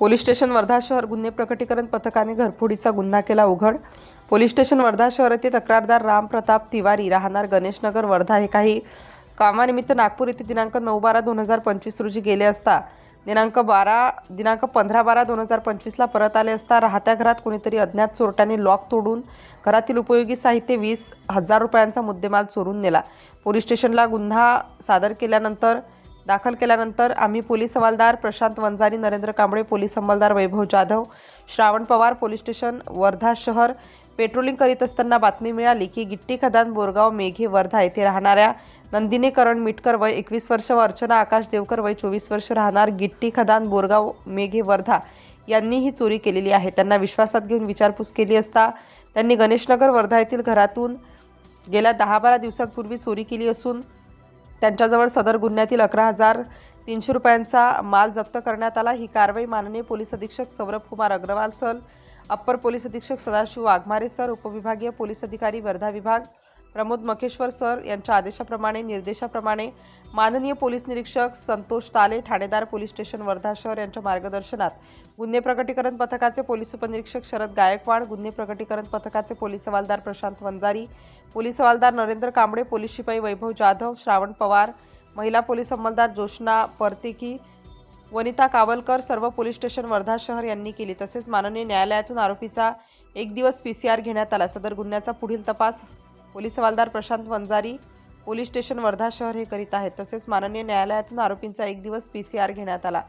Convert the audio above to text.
Police station Wardha शहर गुन्हे प्रकटीकरण पथकाने घरफोडीचा गुन्हा केला उघड. पोलीस स्टेशन वर्धा शहर येथे तक्रारदार राम प्रताप तिवारी राहणार गणेशनगर वर्धा हे काही कामानिमित्त नागपूर येथे दिनांक नऊ बारा दोन हजार पंचवीस रोजी गेले असता दिनांक बारा दिनांक पंधरा बारा दोन हजार पंचवीसला परत आले असता राहत्या घरात कोणीतरी अज्ञात चोरट्याने लॉक तोडून घरातील उपयोगी साहित्य वीस हजार रुपयांचा मुद्देमाल चोरून नेला. पोलीस स्टेशनला गुन्हा सादर केल्यानंतर दाखल केल्यानंतर आम्ही पोलीस हवालदार प्रशांत वंजारी नरेंद्र कांबळे पोलीस अंमलदार वैभव जाधव श्रावण पवार पोलीस स्टेशन वर्धा शहर पेट्रोलिंग करीत असताना बातमी मिळाली की गिट्टी खदान बोरगाव मेघे वर्धा येथे राहणाऱ्या नंदिनी करण मिटकर वय एकवीस वर्ष व अर्चना आकाश देवकर वय चोवीस वर्ष राहणार गिट्टी खदान बोरगाव मेघे वर्धा यांनी ही चोरी केलेली आहे. त्यांना विश्वासात घेऊन विचारपूस केली असता त्यांनी गणेशनगर वर्धा येथील घरातून गेल्या दहा बारा दिवसांपूर्वी चोरी केली असून त्यांच्याजवळ सदर गुन्ह्यातील अकरा हजार तीनशे रुपयांचा माल जप्त करण्यात आला. ही कारवाई माननीय पोलीस अधीक्षक Saurabh Kumar Agrawal sir upper police अधीक्षक सदाशिव वाघमारे सर उपविभागीय पोलीस अधिकारी वर्धा विभाग प्रमोद मखेश्वर सर यांच्या आदेशाप्रमाणे निर्देशाप्रमाणे माननीय पोलीस निरीक्षक संतोष ताले ठाणेदार पोलीस स्टेशन वर्धा शहर यांच्या मार्गदर्शनात गुन्हे प्रकटीकरण पथकाचे पोलीस उपनिरीक्षक शरद गायकवाड गुन्हे प्रकटीकरण पथकाचे पोलीस हवालदार प्रशांत वंजारी पोलीस हवालदार नरेंद्र कांबळे पोलीस शिपाई वैभव जाधव श्रावण पवार महिला पोलीस अंमलदार जोशना परतिकी वनिता कावलकर सर्व पोलीस स्टेशन वर्धा शहर यांनी केली. तसेच माननीय न्यायालयातून आरोपीचा एक दिवस पी सी आर घेण्यात आला. सदर गुन्ह्याचा पुढील तपास पोलीस हवालदार प्रशांत वंजारी पोलीस स्टेशन वर्धा शहर हे करीत आहेत. तसेच माननीय न्यायालयातून आरोपींचा एक दिवस पी सी आर घेण्यात आला.